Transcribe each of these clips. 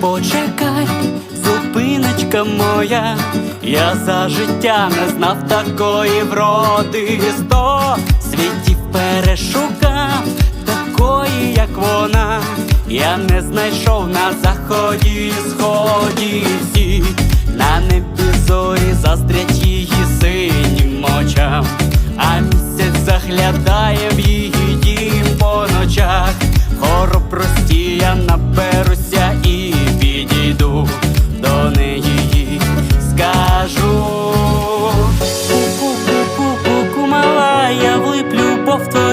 почекай, зупиночка моя, я за життя не знав такої вроди, сто світів перешукав такої, як вона, я не знайшов на заході і сході. Всі, на небі зорі заздрять її синім очам, а місяць заглядає в її дім по ночах. Гору прості я наберуся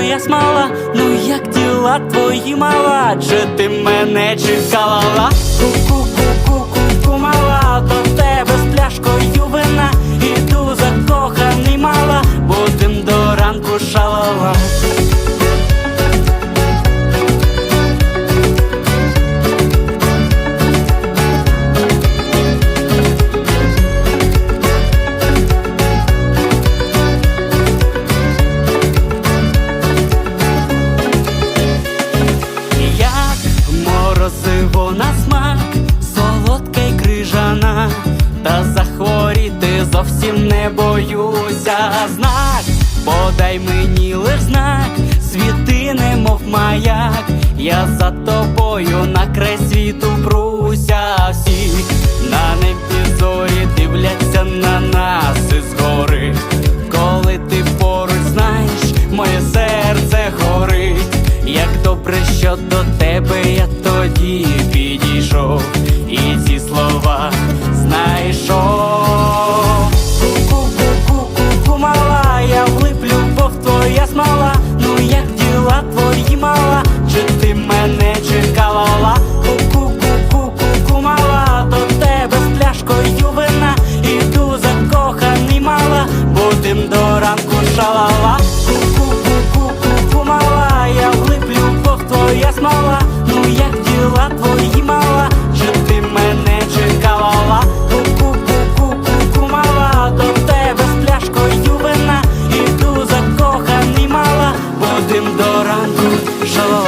твоя смала. Ну як діла твої мала, чи ти мене чекала? Морозиво на смак, солодка й крижана, та захворіти зовсім не боюся. Знак, подай мені лиш знак, світи, немов маяк, я за тобою на край світу пруся. Всі на небі зорі дивляться на нас із гори. Коли ти поруч знаєш, моє серце горить, як добре, що до і підійшов, і ці слова знайшов. Ку-ку-ку-ку-ку мала, я влип, любов твоя смала, ну як діла твої мала, чи ти мене? чи? Oh.